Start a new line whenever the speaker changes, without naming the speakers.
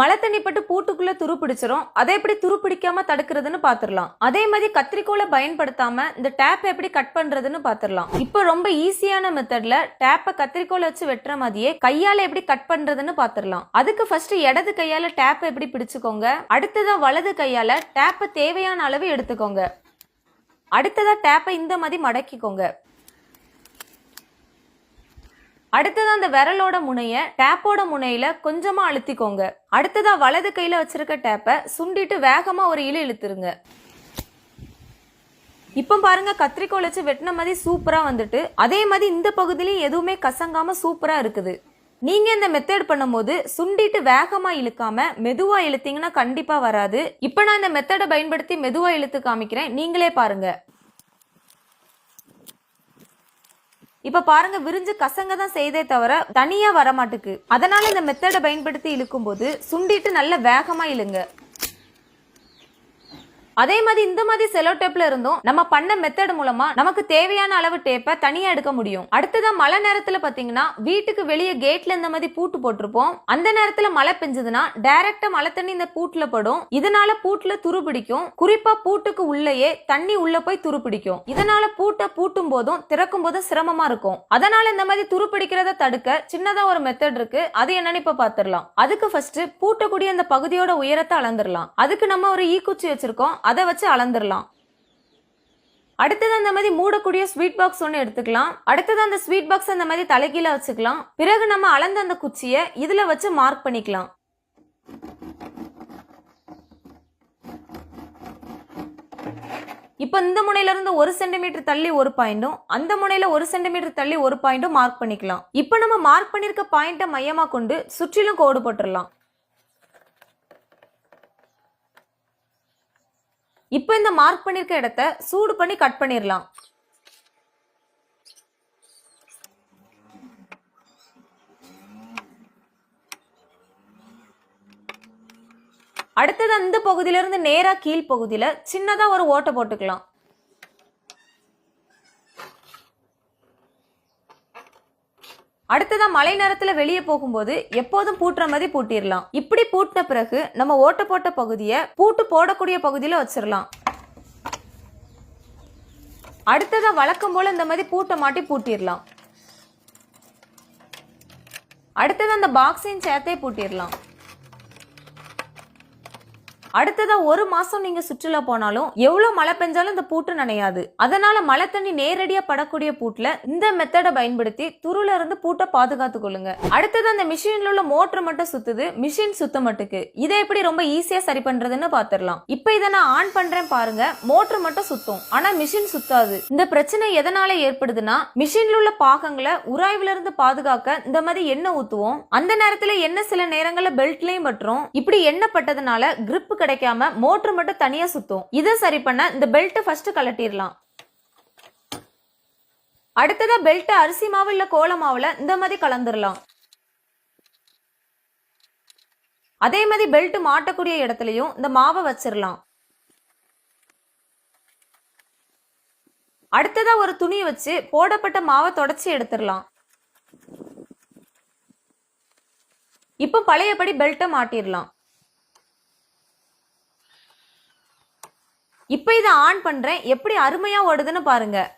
மழை தண்ணி பட்டு பூட்டுக்குள்ள துரு பிடிச்சிரும் அதை எப்படி துரு பிடிக்காம தடுக்கிறதுன்னு பாத்துரலாம். அதே மாதிரி கத்திரிக்கோலை பயன்படுத்தாம இந்த டேப் எப்படி கட் பண்றதுன்னு பாத்துரலாம். இப்போ ரொம்ப ஈஸியான மெத்தட்ல டேப்பை கத்திரிக்கோலை வச்சு வெட்டுற மாதிரியே கையால எப்படி கட் பண்றதுன்னு பாத்துரலாம். அதுக்கு ஃபர்ஸ்ட் இடது கையால டேப்பை எப்படி பிடிச்சுக்கோங்க. அடுத்ததா வலது கையால டேப்பை தேவையான அளவு எடுத்துக்கோங்க. அடுத்ததா டேப்பை இந்த மாதிரி மடக்கிக்கோங்க. அடுத்ததா அந்த விரலோட முனைய டேப்போட முனையில கொஞ்சமா அழுத்திக்கோங்க. அடுத்ததா வலது கையில வச்சிருக்க டேப்பை சுண்டிட்டு வேகமா ஒரு இழு இழுத்துருங்க. இப்போ பாருங்க கத்திரிக்கோல் வச்சு வெட்டின மாதிரி சூப்பரா வந்துட்டு அதே மாதிரி இந்த பகுதியிலையும் எதுவுமே கசங்காம சூப்பரா இருக்குது. நீங்க இந்த மெத்தட் பண்ணும்போது சுண்டிட்டு வேகமா இழுக்காம மெதுவா இழுத்தீங்கன்னா கண்டிப்பா வராது. இப்போ நான் இந்த மெத்தடை பயன்படுத்தி மெதுவா இழுத்து காமிக்கிறேன். நீங்களே பாருங்க. இப்ப பாருங்க விரிஞ்சு கசங்க தான் செய்தே தவிர தனியா வரமாட்டுக்கு. அதனால இந்த மெத்தடை பயன்படுத்தி இழுக்கும் போது சுண்டிட்டு நல்ல வேகமா இழுங்க. அதே மாதிரி இந்த மாதிரி செலோ டேப்ல இருந்தும் நம்ம பண்ண மெத்தட் மூலமா நமக்கு தேவையான அளவு டேப்பை தனியா எடுக்க முடியும். அடுத்ததா மழை நேரத்துல பாத்தீங்கன்னா வீட்டுக்கு வெளியே கேட்ல இந்த மாதிரி பூட்டு போட்டிருப்போம். அந்த நேரத்துல மழை பெஞ்சதுன்னா டைரக்டா மழை தண்ணி இந்த பூட்டுல படும். இதனால பூட்டுல துரு பிடிக்கும். குறிப்பா பூட்டுக்கு உள்ளேயே தண்ணி உள்ள போய் துரு பிடிக்கும். இதனால பூட்டை பூட்டும் போதும் திறக்கும் போதும் சிரமமா இருக்கும். அதனால இந்த மாதிரி துரு பிடிக்கிறத தடுக்க சின்னதா ஒரு மெத்தட் இருக்கு. அது என்னன்னு இப்ப பாத்துரலாம் அதுக்கு ஃபர்ஸ்ட் பூட்டக்கூடிய அந்த பகுதியோட உயரத்தை அளந்துடலாம். அதுக்கு நம்ம ஒரு ஈக்குச்சி வச்சிருக்கோம். அதை வச்சு அளந்துடலாம் அடுத்தது அந்த மாதிரி மூடக்கூடிய ஸ்வீட் பாக்ஸ் ஒன்று எடுத்துக்கலாம். அடுத்தது அந்த ஸ்வீட் பாக்ஸ் அந்த மாதிரி தலைகீழ வச்சுக்கலாம். பிறகு நம்ம அளந்த அந்த குச்சியை இதில் வச்சு மார்க் பண்ணிக்கலாம். இப்போ இந்த முனையிலிருந்து ஒரு சென்டிமீட்டர் தள்ளி ஒரு பாயிண்டும் அந்த முனையில ஒரு சென்டிமீட்டர் தள்ளி ஒரு பாயிண்டும் மார்க் பண்ணிக்கலாம். இப்போ நம்ம மார்க் பண்ணியிருக்க பாயிண்ட்டை மையமாக கொண்டு சுற்றிலும் கோடு போட்டுடலாம் இப்போ இந்த மார்க் பண்ணிருக்க இடத்த சூடு பண்ணி கட் பண்ணிடலாம் அடுத்தது அந்த பகுதியிலிருந்து நேராக கீழ் பகுதியில் சின்னதாக ஒரு ஓட்டை போட்டுக்கலாம். அடுத்ததா மழை நேரத்துல வெளியே போகும்போது எப்போதும் பூட்டுற மாதிரி பூட்டிடலாம் இப்படி பூட்டின பிறகு நம்ம ஓட்ட போட்ட பகுதியை பூட்டு போடக்கூடிய பகுதியில வச்சிடலாம் அடுத்ததா வழக்கம் போல இந்த மாதிரி பூட்டை மாட்டி பூட்டிடலாம் அடுத்தது அந்த பாக்ஸையும் சேர்த்தே பூட்டிடலாம் அடுத்ததா ஒரு மாசம் நீங்க சுற்றுலா போனாலும் எவ்வளவு மழை பெஞ்சாலும் இந்த பூட்டு நனையாது. அதனால மழை தண்ணி நேரடியா படக்கூடிய பூட்டுல இந்த மெத்தடை பயன்படுத்தி துருல இருந்து பூட்டை பாதுகாத்து கொள்ளுங்க. அடுத்தது அந்த மிஷின்ல உள்ள மோட்டர் மட்டும் சுத்துது மிஷின் சுத்த மாட்டுக்கு. இதை எப்படி ரொம்ப ஈஸியா சரி பண்றதுன்னு பாத்துரலாம் இப்ப இதை நான் ஆன் பண்றேன் பாருங்க மோட்டர் மட்டும் சுத்தும். ஆனா மிஷின் சுத்தாது. இந்த பிரச்சனை எதனால ஏற்படுதுன்னா மிஷின்ல உள்ள பாகங்களை உராய்வுல இருந்து பாதுகாக்க இந்த மாதிரி எண்ணெய் ஊத்துவோம். அந்த நேரத்துல எண்ணெய் சில நேரங்கள்ல பெல்ட்லயும் பட்டுரும். இப்படி எண்ணெய் பட்டதுனால grip கிடைக்காம மோட்டர் மட்டும் தனியா சுத்தும். இதை சரி பண்ண இந்த பெல்ட் ஃபர்ஸ்ட் கலட்டிடலாம் அடுத்ததா பெல்ட் அரிசி மாவு இல்ல கோல மாவுல இந்த மாதிரி கலந்துடலாம். அதே மாதிரி பெல்ட் மாட்டக்கூடிய இடத்துலயும் இந்த மாவை வச்சிடலாம். அடுத்ததா ஒரு துணி வச்சு போடப்பட்ட மாவை தொடச்சி எடுத்துடலாம். இப்போ பழையபடி பெல்ட்டை மாட்டிடலாம். இப்போ இதை ஆன் பண்ணுறேன் எப்படி அருமையாக ஓடுதுன்னு பாருங்கள்